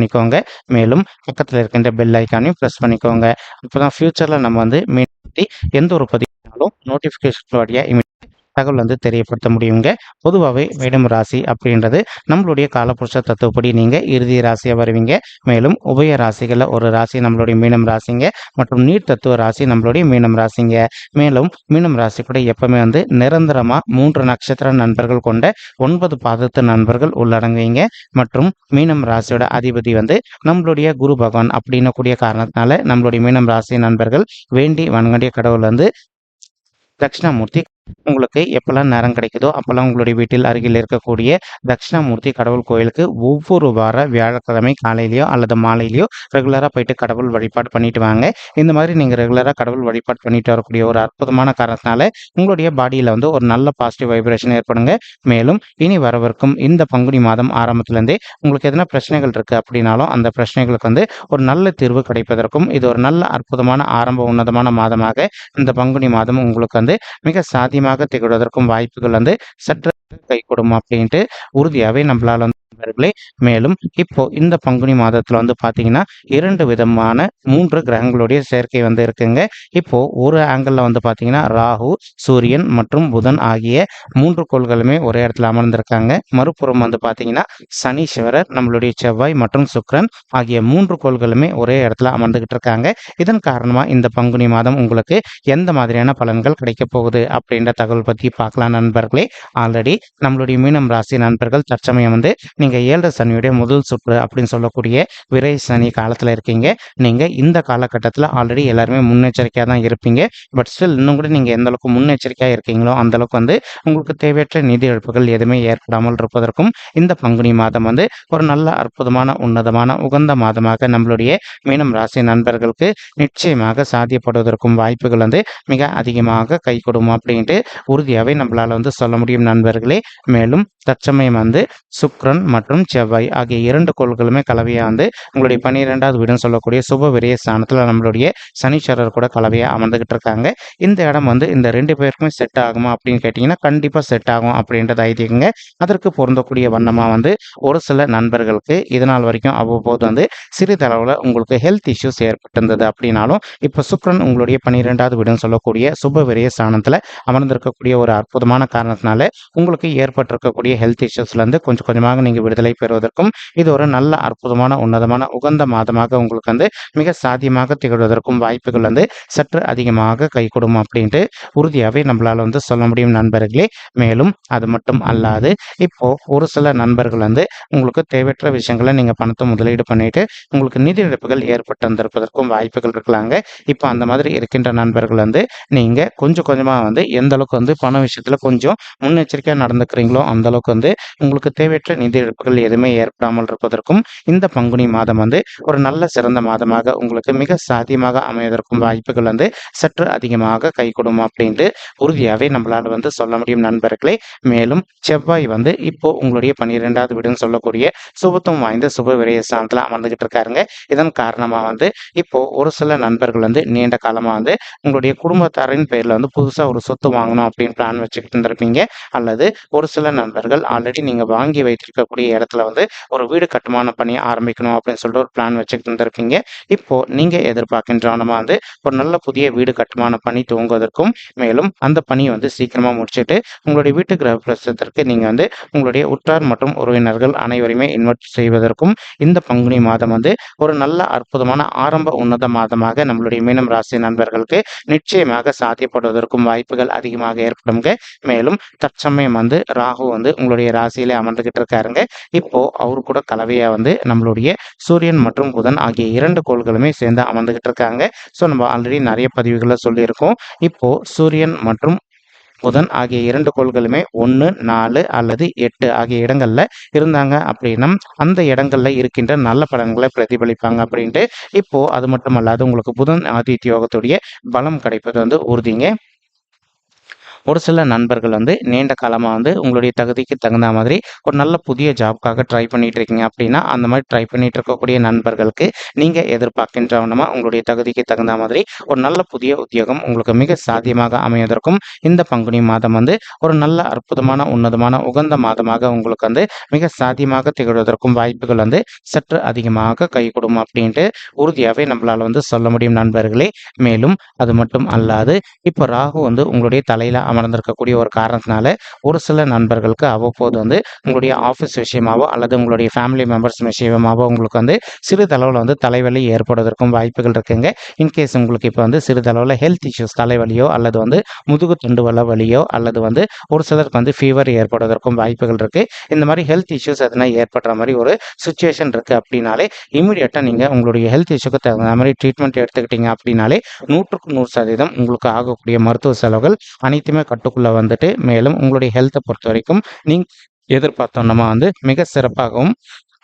பண்ணிக்கோங்க. மேலும் பக்கத்தில் இருக்கின்ற பெல் ஐக்கானையும் ப்ரெஸ் பண்ணிக்கோங்க. அப்போ தான் ஃப்யூச்சரில் நம்ம வந்து மீட்டி எந்த ஒரு பதிவுனாலும் நோட்டிஃபிகேஷன் வழியாக தகவல் வந்து தெரியப்படுத்த முடியுங்க. பொதுவாகவே மேடம் ராசி அப்படின்றது நம்மளுடைய காலப்புருஷ தத்துவப்படி நீங்கள் இறுதி ராசியாக வருவீங்க. மேலும் உபய ராசிகளில் ஒரு ராசி நம்மளுடைய மீனம் ராசிங்க. மற்றும் நீர் தத்துவ ராசி நம்மளுடைய மீனம் ராசிங்க. மேலும் மீனம் ராசி கூட எப்பவுமே வந்து நிரந்தரமாக மூன்று நட்சத்திர நண்பர்கள் கொண்ட ஒன்பது பாதத்து நண்பர்கள் உள்ளடங்குவீங்க. மற்றும் மீனம் ராசியோட அதிபதி வந்து நம்மளுடைய குரு பகவான் அப்படின்னு கூடிய காரணத்தினால நம்மளுடைய மீனம் ராசி நண்பர்கள் வேண்டி வன்கண்டிய கடவுள் வந்து தட்சிணாமூர்த்தி உங்களுக்கு எப்போல்லாம் நேரம் கிடைக்குதோ அப்போல்லாம் உங்களுடைய வீட்டில் அருகில் இருக்கக்கூடிய தட்சிணாமூர்த்தி கடவுள் கோயிலுக்கு ஒவ்வொரு வார வியாழக்கிழமை காலையிலையோ அல்லது மாலையிலையோ ரெகுலராக போயிட்டு கடவுள் வழிபாடு பண்ணிட்டு வாங்க. இந்த மாதிரி நீங்கள் ரெகுலராக கடவுள் வழிபாடு பண்ணிட்டு வரக்கூடிய ஒரு அற்புதமான காரணத்தினால உங்களுடைய பாடியில் வந்து ஒரு நல்ல பாசிட்டிவ் வைப்ரேஷன் ஏற்படுங்க. மேலும் இனி வரவிருக்கும் இந்த பங்குனி மாதம் ஆரம்பத்துலேருந்தே உங்களுக்கு எதனா பிரச்சனைகள் இருக்குது அப்படின்னாலும் அந்த பிரச்சனைகளுக்கு வந்து ஒரு நல்ல தீர்வு கிடைப்பதற்கும் இது ஒரு நல்ல அற்புதமான ஆரம்ப உன்னதமான மாதமாக இந்த பங்குனி மாதம் உங்களுக்கு வந்து மிக சாதி அதிகமாக திகழ்வதற்கும் வாய்ப்புகள் வந்து சற்று கை கொடுமா அப்படின்ட்டு உறுதியாகவே நம்மளால் வந்து நண்பர்களே மேலும் இப்போ இந்த பங்குனி மாதத்துல வந்து பாத்தீங்கன்னா இரண்டு விதமான மூன்று கிரகங்களுடைய சேர்க்கை வந்து இருக்குங்க. இப்போ ஒரு ஆங்கிள் வந்து பாத்தீங்கன்னா ராகு சூரியன் மற்றும் புதன் ஆகிய மூன்று கோள்களுமே ஒரே இடத்துல அமர்ந்திருக்காங்க. மறுபுறம் வந்து பாத்தீங்கன்னா சனீஸ்வரர் நம்மளுடைய செவ்வாய் மற்றும் சுக்ரன் ஆகிய மூன்று கோள்களுமே ஒரே இடத்துல அமர்ந்துகிட்டு இருக்காங்க. இதன் காரணமா இந்த பங்குனி மாதம் உங்களுக்கு எந்த மாதிரியான பலன்கள் கிடைக்க போகுது அப்படின்ற தகவல் பத்தி பார்க்கலாம் நண்பர்களே. ஆல்ரெடி நம்மளுடைய மீனம் ராசி நண்பர்கள் தற்சமயம் வந்து நீங்கள் ஏழரை சனியுடைய முதல் சுற்று அப்படின்னு சொல்லக்கூடிய விரை சனி காலத்தில் இருக்கீங்க. நீங்கள் இந்த காலகட்டத்தில் ஆல்ரெடி எல்லாருமே முன்னெச்சரிக்கையாக தான் இருப்பீங்க. பட் ஸ்டில் இன்னும் கூட நீங்கள் எந்த அளவுக்கு முன்னெச்சரிக்கையாக இருக்கீங்களோ அந்த அளவுக்கு வந்து உங்களுக்கு தேவையற்ற நிதி இழப்புகள் எதுவுமே ஏற்படாமல் இருப்பதற்கும் இந்த பங்குனி மாதம் வந்து ஒரு நல்ல அற்புதமான உன்னதமான உகந்த மாதமாக நம்மளுடைய மீனம் ராசி நண்பர்களுக்கு நிச்சயமாக சாத்தியப்படுவதற்கும் வாய்ப்புகள் வந்து மிக அதிகமாக கை கொடுக்கும் அப்படின்ட்டு உறுதியாகவே நம்மளால் வந்து சொல்ல முடியும் நண்பர்களே. மேலும் தற்சமயம் வந்து சுக்ரன் மற்றும் செவ்வாய் ஆகிய இரண்டு கோள்களுமே கலவையாக வந்து உங்களுடைய பன்னிரெண்டாவது வீடுன்னு சொல்லக்கூடிய சுப விரிய ஸ்தானத்தில் நம்மளுடைய சனீஸ்வரர் கூட கலவையாக அமர்ந்துகிட்டு இருக்காங்க. இந்த இடம் வந்து இந்த ரெண்டு பேருக்குமே செட் ஆகுமா அப்படின்னு கேட்டிங்கன்னா கண்டிப்பாக செட் ஆகும் அப்படின்றத ஐதீகங்க. அதற்கு பொருந்தக்கூடிய வண்ணமாக வந்து ஒரு சில நண்பர்களுக்கு இதனால் வரைக்கும் அவ்வப்போது வந்து சிறிதளவில் உங்களுக்கு ஹெல்த் இஷ்யூஸ் ஏற்பட்டிருந்தது அப்படின்னாலும் இப்போ சுக்ரன் உங்களுடைய பன்னிரெண்டாவது வீடுன்னு சொல்லக்கூடிய சுப விரிய ஸ்தானத்தில் அமர்ந்திருக்கக்கூடிய ஒரு அற்புதமான காரணத்தினால உங்களுக்கு ஏற்பட்டிருக்கக்கூடிய ஹெல்த் இஷ்யூஸ்லேருந்து கொஞ்சம் கொஞ்சமாக நீங்கள் விடுதலை பெறுவதற்கும் இது ஒரு நல்ல அற்புதமான உன்னதமான உகந்த மாதமாக உங்களுக்கு வந்து மிக சாத்தியமாக திகழ்வதற்கும் வாய்ப்புகள் வந்து சற்று அதிகமாக கை கொடுக்கும் அப்படின்ட்டு உறுதியாகவே நம்மளால் வந்து சொல்ல முடியும் நண்பர்களே. மேலும் அது மட்டும் அல்லாது இப்போ ஒரு சில நண்பர்கள் வந்து உங்களுக்கு தேவையற்ற விஷயங்களை நீங்கள் பணத்தை முதலீடு பண்ணிட்டு உங்களுக்கு நிதி இழப்புகள் ஏற்பட்டு வந்திருப்பதற்கும் வாய்ப்புகள் இருக்கலாங்க. இப்போ அந்த மாதிரி இருக்கின்ற நண்பர்கள் வந்து நீங்கள் கொஞ்சம் கொஞ்சமாக வந்து எந்த அளவுக்கு வந்து பண விஷயத்தில் கொஞ்சம் முன்னெச்சரிக்கையாக நடந்துக்கிறீங்களோ அந்த அளவுக்கு அளவுக்கு வந்து உங்களுக்கு தேவையற்ற நிதி இழப்புகள் எதுவுமே ஏற்படாமல் இருப்பதற்கும் இந்த பங்குனி மாதம் வந்து ஒரு நல்ல சிறந்த மாதமாக உங்களுக்கு மிக சாத்தியமாக அமைவதற்கும் வாய்ப்புகள் வந்து சற்று அதிகமாக கைகூடும் அப்படின்ட்டு உறுதியாகவே நம்மளால் வந்து சொல்ல முடியும் நண்பர்களே. மேலும் செவ்வாய் வந்து இப்போ உங்களுடைய பன்னிரெண்டாவது வீடுன்னு சொல்லக்கூடிய சுபத்துவம் வாய்ந்த சுப விரைய ஸ்தானத்தில் அமர்ந்துகிட்டு இருக்காருங்க. இதன் காரணமாக வந்து இப்போ ஒரு சில நண்பர்கள் வந்து நீண்ட காலமாக வந்து உங்களுடைய குடும்பத்தாரின் பேரில் வந்து புதுசாக ஒரு சொத்து வாங்கணும் அப்படின்னு பிளான் வச்சுக்கிட்டு இருந்திருப்பீங்க. அல்லது ஒரு சில நண்பர்கள் ஆல்ரெடி நீங்கள் வாங்கி வைத்திருக்கக்கூடிய இடத்துல வந்து ஒரு வீடு கட்டுமான பணியை ஆரம்பிக்கணும் அப்படின்னு சொல்லிட்டு ஒரு பிளான் வச்சுக்கிட்டு இருந்திருக்கீங்க. இப்போ நீங்கள் எதிர்பார்க்கின்றவனமா வந்து ஒரு நல்ல புதிய வீடு கட்டுமான பணி துவங்குவதற்கும் மேலும் அந்த பணியை வந்து சீக்கிரமாக முடிச்சுட்டு உங்களுடைய வீட்டு கிரக பிரசத்திற்கு நீங்கள் வந்து உங்களுடைய உற்றார் மற்றும் உறவினர்கள் அனைவருமே இன்வெர்ட் செய்வதற்கும் இந்த பங்குனி மாதம் வந்து ஒரு நல்ல அற்புதமான ஆரம்ப உன்னத மாதமாக நம்மளுடைய மீனம் ராசி நண்பர்களுக்கு நிச்சயமாக சாத்தியப்படுவதற்கும் வாய்ப்புகள் அதிகமாக ஏற்படுங்க மேலும் தற்சமயம் வந்து ராகு வந்து உங்களுடைய ராசியிலே அமர்ந்துகிட்டு இருக்காருங்க இப்போ அவரு கூட கலவையா வந்து நம்மளுடைய சூரியன் மற்றும் புதன் ஆகிய இரண்டு கோள்களுமே சேர்ந்து அமர்ந்துகிட்டு இருக்காங்க ஸோ நம்ம ஆல்ரெடி நிறைய பதிவுகளை சொல்லியிருக்கோம். இப்போ சூரியன் மற்றும் புதன் ஆகிய இரண்டு கோள்களுமே ஒன்று நாலு அல்லது எட்டு ஆகிய இடங்கள்ல இருந்தாங்க அப்படின்னா அந்த இடங்கள்ல இருக்கின்ற நல்ல பலன்களை பிரதிபலிப்பாங்க அப்படின்ட்டு. இப்போ அது மட்டும் அல்லாது உங்களுக்கு புதன் ஆதித்யோகத்துடைய பலம் கிடைப்பது வந்து உறுதிங்க. ஒரு சில நண்பர்கள் வந்து நீண்ட காலமாக வந்து உங்களுடைய தகுதிக்கு தகுந்த மாதிரி ஒரு நல்ல புதிய ஜாப்க்காக ட்ரை பண்ணிட்டு இருக்கீங்க அப்படின்னா அந்த மாதிரி ட்ரை பண்ணிட்டு இருக்கக்கூடிய நண்பர்களுக்கு நீங்கள் எதிர்பார்க்கின்றவனமா உங்களுடைய தகுதிக்கு தகுந்த மாதிரி ஒரு நல்ல புதிய உத்தியோகம் உங்களுக்கு மிக சாத்தியமாக அமைவதற்கும் இந்த பங்குனி மாதம் வந்து ஒரு நல்ல அற்புதமான உன்னதமான உகந்த மாதமாக உங்களுக்கு வந்து மிக சாத்தியமாக திகழ்வதற்கும் வாய்ப்புகள் வந்து சற்று அதிகமாக கைகூடும் அப்படின்ட்டு உறுதியாகவே நம்மளால் வந்து சொல்ல முடியும் நண்பர்களே. மேலும் அது மட்டும் அல்லாது இப்போ ராகு வந்து உங்களுடைய தலையில் அமர்ந்திருக்கக்கூடிய ஒரு காரணத்தினால ஒரு சில நண்பர்களுக்கு அவ்வப்போது வந்து உங்களுடைய ஆஃபீஸ் விஷயமாவோ அல்லது உங்களுடைய ஃபேமிலி மெம்பர்ஸ் விஷயமாவோ உங்களுக்கு வந்து சிறிதளவில் வந்து தலைவலி ஏற்படுவதற்கும் வாய்ப்புகள் இருக்குங்க. இன்கேஸ் உங்களுக்கு இப்போ வந்து சிறிதளவில் ஹெல்த் இஷ்யூஸ் தலைவலியோ அல்லது வந்து முதுகு துண்டு வள வலியோ அல்லது வந்து ஒரு சிலருக்கு வந்து ஃபீவர் ஏற்படுவதற்கும் வாய்ப்புகள் இருக்குது இந்த மாதிரி ஹெல்த் இஷ்யூஸ் எதுனா ஏற்படுற மாதிரி ஒரு சுச்சுவேஷன் இருக்குது அப்படின்னாலே இமீடியட்டாக நீங்கள் உங்களுடைய ஹெல்த் இஷ்யூக்கு தகுந்த மாதிரி ட்ரீட்மெண்ட் எடுத்துக்கிட்டீங்க அப்படின்னாலே நூற்றுக்கு நூறு சதவீதம் உங்களுக்கு ஆகக்கூடிய மருத்துவ செலவுகள் அனைத்துமே கட்டுக்குள்ளே வந்துட்டு மேலும் உங்களுடைய ஹெல்த்தை பொறுத்த வரைக்கும் நீங்கள் நம்ம வந்து மிக சிறப்பாகவும்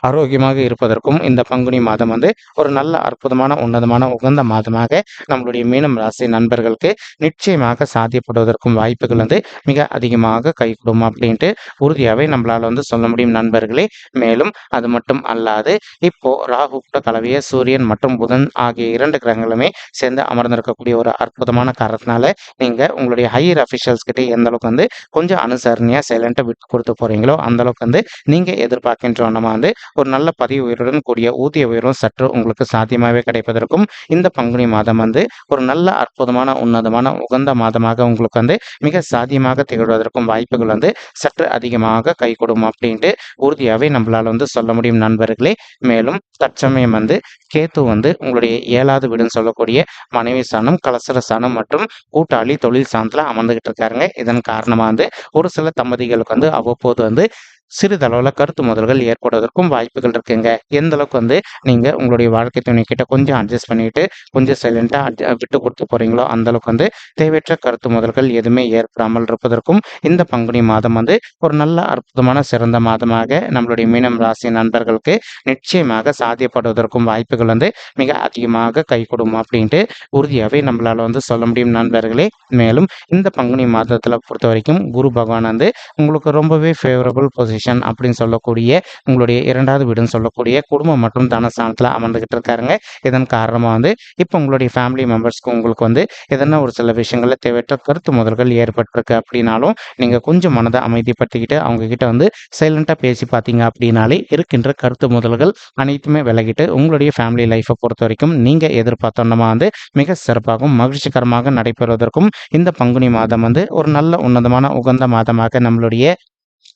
ஆரோக்கியமாக இருப்பதற்கும் இந்த பங்குனி மாதம் வந்து ஒரு நல்ல அற்புதமான உன்னதமான உகந்த மாதமாக நம்மளுடைய மீனம் ராசி நண்பர்களுக்கு நிச்சயமாக சாத்தியப்படுவதற்கும் வாய்ப்புகள் வந்து மிக அதிகமாக கைகூடும் அப்படின்ட்டு உறுதியாகவே நம்மளால் வந்து சொல்ல முடியும் நண்பர்களே. மேலும் அது மட்டும் அல்லாது இப்போ ராகு கூட கலவைய சூரியன் மற்றும் புதன் ஆகிய இரண்டு கிரகங்களுமே சேர்ந்து அமர்ந்திருக்கக்கூடிய ஒரு அற்புதமான காரணத்தினால நீங்கள் உங்களுடைய ஹையர் அஃபிஷியல்ஸ் கிட்டே எந்த அளவுக்கு வந்து கொஞ்சம் அனுசரணையாக சைலண்ட்டாக விட்டு கொடுத்து போகிறீங்களோ அந்த அளவுக்கு வந்து நீங்கள் எதிர்பார்க்கின்ற நம்ம வந்து ஒரு நல்ல பதவி உயர்வுடன் கூடிய ஊதிய உயர்வும் சற்று உங்களுக்கு சாத்தியமாகவே கிடைப்பதற்கும் இந்த பங்குனி மாதம் வந்து ஒரு நல்ல அற்புதமான உன்னதமான உகந்த மாதமாக உங்களுக்கு வந்து மிக சாத்தியமாக திகழ்வதற்கும் வாய்ப்புகள் வந்து சற்று அதிகமாக கை கொடுக்கும் அப்படின்ட்டு உறுதியாகவே நம்மளால் வந்து சொல்ல முடியும் நண்பர்களே. மேலும் தற்சமயம் வந்து கேத்து வந்து உங்களுடைய ஏழாவது வீடுன்னு சொல்லக்கூடிய மனைவி சாணம் கலசர சாணம் மற்றும் கூட்டாளி தொழில் சாணத்தில் அமர்ந்துகிட்டு இருக்காருங்க. இதன் காரணமாக வந்து ஒரு சில தம்பதிகளுக்கு வந்து அவ்வப்போது வந்து சிறிதளவில் கருத்து முதல்கள் ஏற்படுவதற்கும் வாய்ப்புகள் இருக்குங்க. எந்த அளவுக்கு வந்து நீங்கள் உங்களுடைய வாழ்க்கை துணை கிட்ட கொஞ்சம் அட்ஜஸ்ட் பண்ணிட்டு கொஞ்சம் சைலண்ட்டாக விட்டு கொடுத்து போறீங்களோ அந்த அளவுக்கு வந்து தேவையற்ற கருத்து முதல்கள் எதுவுமே ஏற்படாமல் இருப்பதற்கும் இந்த பங்குனி மாதம் வந்து ஒரு நல்ல அற்புதமான சிறந்த மாதமாக நம்மளுடைய மீனம் ராசி நண்பர்களுக்கு நிச்சயமாக சாத்தியப்படுவதற்கும் வாய்ப்புகள் வந்து மிக அதிகமாக கை கொடுக்கும் அப்படின்ட்டு உறுதியாகவே நம்மளால் வந்து சொல்ல முடியும் நண்பர்களே. மேலும் இந்த பங்குனி மாதத்தில் பொறுத்த வரைக்கும் குரு பகவான் வந்து உங்களுக்கு ரொம்பவே ஃபேவரபுள் பொசிஷன் பொசிஷன் அப்படின்னு சொல்லக்கூடிய உங்களுடைய இரண்டாவது வீடுன்னு சொல்லக்கூடிய குடும்பம் மற்றும் தனஸ்தானத்தில் அமர்ந்துகிட்டு இருக்காருங்க இதன் காரணமாக வந்து இப்போ உங்களுடைய ஃபேமிலி மெம்பர்ஸ்க்கு உங்களுக்கு வந்து எதனா ஒரு சில விஷயங்களில் தேவையற்ற கருத்து முதல்கள் ஏற்பட்டிருக்கு அப்படின்னாலும் நீங்கள் கொஞ்சம் மனதை அமைதிப்படுத்திக்கிட்டு அவங்க கிட்ட வந்து சைலண்ட்டாக பேசி பார்த்தீங்க அப்படின்னாலே இருக்கின்ற கருத்து முதல்கள் அனைத்துமே விலகிட்டு உங்களுடைய ஃபேமிலி லைஃப்பை பொறுத்த வரைக்கும் நீங்கள் எதிர்பார்த்தோன்னமா வந்து மிக சிறப்பாகவும் மகிழ்ச்சிகரமாக நடைபெறுவதற்கும் இந்த பங்குனி மாதம் வந்து ஒரு நல்ல உன்னதமான உகந்த மாதமாக நம்மளுடைய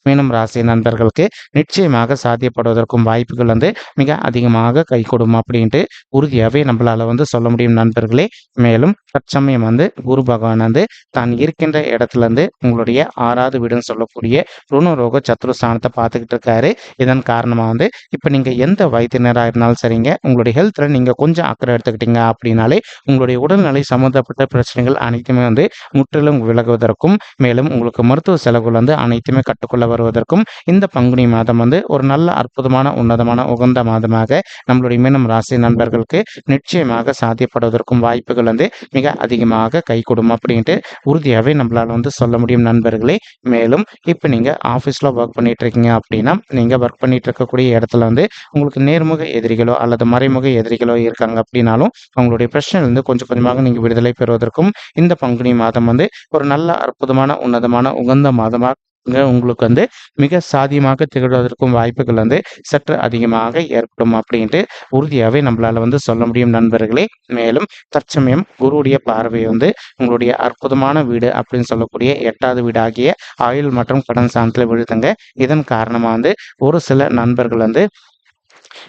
மீனம் ராசி நண்பர்களுக்கு நிச்சயமாக சாத்தியப்படுவதற்கும் வாய்ப்புகள் வந்து மிக அதிகமாக கை கொடுக்கும் அப்படின்ட்டு உறுதியாகவே நம்மளால வந்து சொல்ல முடியும் நண்பர்களே. மேலும் தற்சமயம் வந்து குரு பகவான் வந்து தான் இருக்கின்ற இடத்துல இருந்து உங்களுடைய ஆறாவது வீடுன்னு சொல்லக்கூடிய ருணரோக சத்ரு ஸ்தானத்தை பார்த்துக்கிட்டு இருக்காரு. இதன் காரணமாக வந்து இப்போ நீங்கள் எந்த வைத்தியனராக இருந்தாலும் சரிங்க உங்களுடைய ஹெல்த்தில் நீங்கள் கொஞ்சம் அக்கறை எடுத்துக்கிட்டீங்க அப்படின்னாலே உங்களுடைய உடல்நிலை சம்மந்தப்பட்ட பிரச்சனைகள் அனைத்துமே வந்து முற்றிலும் விலகுவதற்கும் மேலும் உங்களுக்கு மருத்துவ செலவுகள் வந்து அனைத்துமே கட்டுக்கொள்ள வருவதற்கும் இந்த பங்குனி மாதம் வந்து ஒரு நல்ல அற்புதமான உன்னதமான உகந்த மாதமாக நம்மளுடைய மீனம் ராசி நண்பர்களுக்கு நிச்சயமாக சாத்தியப்படுவதற்கும் வாய்ப்புகள் வந்து மிக அதிகமாக கை கொடுக்கும் அப்படின்ட்டு உறுதியாகவே நம்மளால் வந்து சொல்ல முடியும் நண்பர்களே. மேலும் இப்போ நீங்கள் ஆஃபீஸில் ஒர்க் பண்ணிட்டு இருக்கீங்க அப்படின்னா நீங்கள் ஒர்க் பண்ணிட்டு இருக்கக்கூடிய இடத்துல வந்து உங்களுக்கு நேர்முக எதிரிகளோ அல்லது மறைமுக எதிரிகளோ இருக்காங்க அப்படின்னாலும் அவங்களுடைய பிரச்சனையிலிருந்து கொஞ்சம் கொஞ்சமாக நீங்கள் விடுதலை பெறுவதற்கும் இந்த பங்குனி மாதம் வந்து ஒரு நல்ல அற்புதமான உன்னதமான உகந்த மாதமாக உங்களுக்கு வந்து மிக சாதியமாக திகழ்வதற்கும் வாய்ப்புகள் வந்து சற்று அதிகமாக ஏற்படும் அப்படின்ட்டு உறுதியாகவே நம்மளால வந்து சொல்ல முடியும் நண்பர்களே. மேலும் தற்சமயம் குருவுடைய பார்வை வந்து உங்களுடைய அற்புதமான வீடு அப்படின்னு சொல்லக்கூடிய எட்டாவது வீடாகிய ஆயுள் மற்றும் கடன் சாணத்தில் விழுதுங்க. இதன் காரணமாக வந்து ஒரு சில நண்பர்கள் வந்து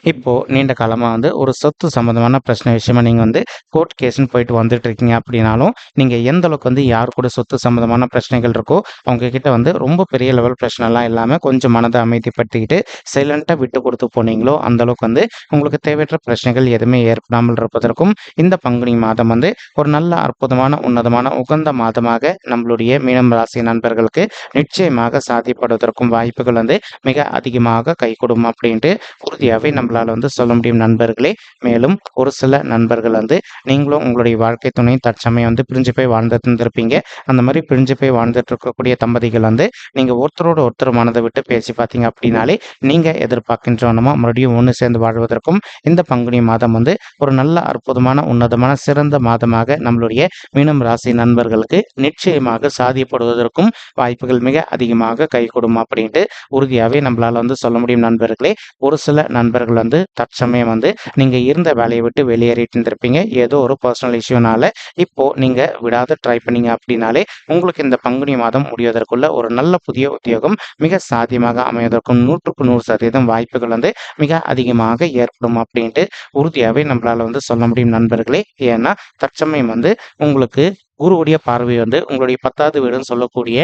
இப்போ நீண்ட காலமா வந்து ஒரு சொத்து சம்மந்தமான பிரச்சனை விஷயமா நீங்க வந்து கோர்ட் கேஸ்ன்னு போயிட்டு வந்துட்டு இருக்கீங்க அப்படின்னாலும், நீங்க எந்த அளவுக்கு வந்து யார் கூட சொத்து சம்மந்தமான பிரச்சனைகள் இருக்கோ, அவங்க கிட்ட வந்து ரொம்ப பெரிய லெவல் பிரச்சனைலாம் இல்லாம கொஞ்சம் மனதை அமைதிப்படுத்திக்கிட்டு, சைலன்ட்டா விட்டு கொடுத்து போனீங்களோ, அந்த அளவுக்கு வந்து உங்களுக்கு தேவையற்ற பிரச்சனைகள் எதுவுமே ஏற்படாமல் இருப்பதற்கும், இந்த பங்குனி மாதம் வந்து ஒரு நல்ல அற்புதமான, உன்னதமான, உகந்த மாதமாக நம்மளுடைய மீனம் ராசி நண்பர்களுக்கு நிச்சயமாக சாதிப்படுவதற்கும் வாய்ப்புகள் வந்து மிக அதிகமாக கைகூடும் அப்படின்ட்டு உறுதியாகவே உறுதியாவே நம்மளால வந்து சொல்ல முடியும் நண்பர்களே. மேலும் ஒரு சில நண்பர்கள் வந்து நீங்களும் உங்களுடைய வாழ்க்கை துணை தற்சமயம் வந்து பிரிஞ்சு போய் வாழ்ந்துட்டு இருந்திருப்பீங்க. அந்த மாதிரி பிரிஞ்சு போய் வாழ்ந்துட்டு இருக்கக்கூடிய தம்பதிகள் வந்து நீங்க ஒருத்தரோட ஒருத்தர் மனதை விட்டு பேசி பார்த்தீங்க அப்படின்னாலே, நீங்க எதிர்பார்க்கின்ற மறுபடியும் ஒன்று சேர்ந்து வாழ்வதற்கும் இந்த பங்குனி மாதம் வந்து ஒரு நல்ல அற்புதமான, உன்னதமான, சிறந்த மாதமாக நம்மளுடைய மீனம் ராசி நண்பர்களுக்கு நிச்சயமாக சாதியப்படுவதற்கும் வாய்ப்புகள் மிக அதிகமாக கைகூடும் அப்படின்ட்டு உறுதியாகவே நம்மளால வந்து சொல்ல முடியும் நண்பர்களே. ஒரு சில நண்பர்கள் வந்து தற்சமயம் வந்து நீங்க இருந்த வேலையை விட்டு வெளியேறிட்டு இருந்திருப்பீங்க. ஏதோ ஒரு பர்சனல் இஷ்யூனால. இப்போ நீங்க விடாத ட்ரை பண்ணீங்க அப்படின்னாலே, உங்களுக்கு இந்த பங்குனி மாதம் முடிவதற்குள்ள ஒரு நல்ல புதிய உத்தியோகம் மிக சாத்தியமாக அமைவதற்கும் 100க்கு 100% வாய்ப்புகள் வந்து மிக அதிகமாக ஏற்படும் அப்படின்ட்டு உறுதியாவே நம்மளால வந்து சொல்ல முடியும் நண்பர்களே. ஏன்னா, தற்சமயம் வந்து உங்களுக்கு குருவுடைய பார்வை வந்து உங்களுடைய 10வது வீடுன்னு சொல்லக்கூடிய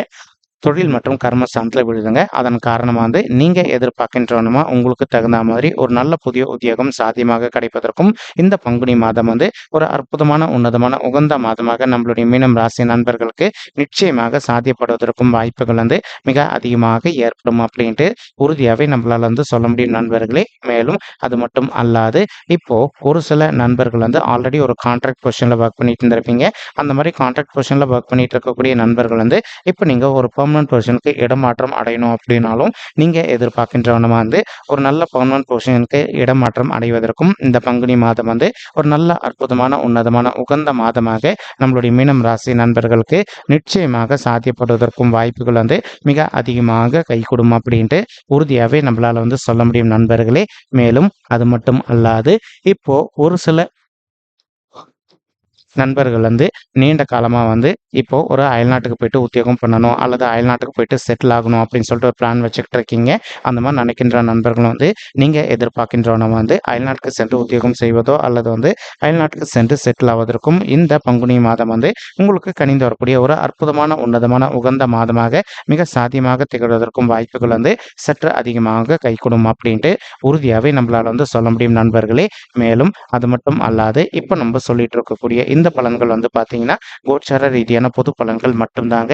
தொழில் மற்றும் கர்ம ஸ்தானத்துல விழுதுங்க. அதன் காரணமாக வந்து நீங்க எதிர்பார்க்கின்றவனுமா உங்களுக்கு தகுந்த மாதிரி ஒரு நல்ல புதிய உத்தியோகம் சாத்தியமாக கிடைப்பதற்கும், இந்த பங்குனி மாதம் வந்து ஒரு அற்புதமான, உன்னதமான, உகந்த மாதமாக நம்மளுடைய மீனம் ராசி நண்பர்களுக்கு நிச்சயமாக சாத்தியப்படுவதற்கும் வாய்ப்புகள் வந்து மிக அதிகமாக ஏற்படும் அப்படின்ட்டு உறுதியாகவே நம்மளால வந்து சொல்ல முடியும் நண்பர்களே. மேலும் அது மட்டும் அல்லாது, இப்போ ஒரு சில நண்பர்கள் வந்து ஆல்ரெடி ஒரு கான்ட்ராக்ட் பொசிஷன்ல ஒர்க் பண்ணிட்டு இருந்திருப்பீங்க. அந்த மாதிரி கான்ட்ராக்ட் பொசிஷன்ல ஒர்க் பண்ணிட்டு இருக்கக்கூடிய நண்பர்கள் வந்து இப்போ நீங்க ஒரு பர்மனன்ட் பொசிஷனுக்கு இடமாற்றம் அடையணும் அப்படின்னாலும், நீங்கள் எதிர்பார்க்கின்றவனமாக வந்து ஒரு நல்ல பர்மனன்ட் பொசிஷனுக்கு இடமாற்றம் அடைவதற்கும் இந்த பங்குனி மாதம் வந்து ஒரு நல்ல அற்புதமான, உன்னதமான, உகந்த மாதமாக நம்மளுடைய மீனம் ராசி நண்பர்களுக்கு நிச்சயமாக சாத்தியப்படுவதற்கும் வாய்ப்புகள் வந்து மிக அதிகமாக கைகூடும் அப்படின்ட்டு உறுதியாகவே நம்மளால் வந்து சொல்ல முடியும் நண்பர்களே. மேலும் அது மட்டும் அல்லாது, இப்போ ஒரு சில நண்பர்கள் வந்து நீண்ட காலமாக வந்து இப்போ ஒரு அயல்நாட்டுக்கு போயிட்டு உத்தியோகம் பண்ணணும், அல்லது அயல்நாட்டுக்கு போயிட்டு செட்டில் ஆகணும் அப்படின்னு சொல்லிட்டு ஒரு பிளான் வச்சுக்கிட்டு இருக்கீங்க. அந்த மாதிரி நினைக்கின்ற நண்பர்களும் வந்து நீங்கள் எதிர்பார்க்கின்ற வந்து அயல்நாட்டுக்கு சென்று உத்தியோகம் செய்வதோ, அல்லது வந்து அயல்நாட்டுக்கு சென்று செட்டில் ஆவதற்கும் இந்த பங்குனி மாதம் வந்து உங்களுக்கு கனிந்து வரக்கூடிய ஒரு அற்புதமான, உன்னதமான, உகந்த மாதமாக மிக சாத்தியமாக திகழ்வதற்கும் வாய்ப்புகள் வந்து சற்று அதிகமாக கைகூடும் அப்படின்ட்டு உறுதியாகவே நம்மளால் வந்து சொல்ல முடியும் நண்பர்களே. மேலும் அது மட்டும் அல்லாது, இப்போ நம்ம சொல்லிட்டு இருக்கக்கூடிய இந்த பலன்கள் வந்து பார்த்தீங்கன்னா, கோச்சார ரீதியான பொது பலன்கள் மட்டும்தாங்க.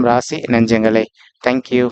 ராசி நெஞ்சங்களே. Thank you.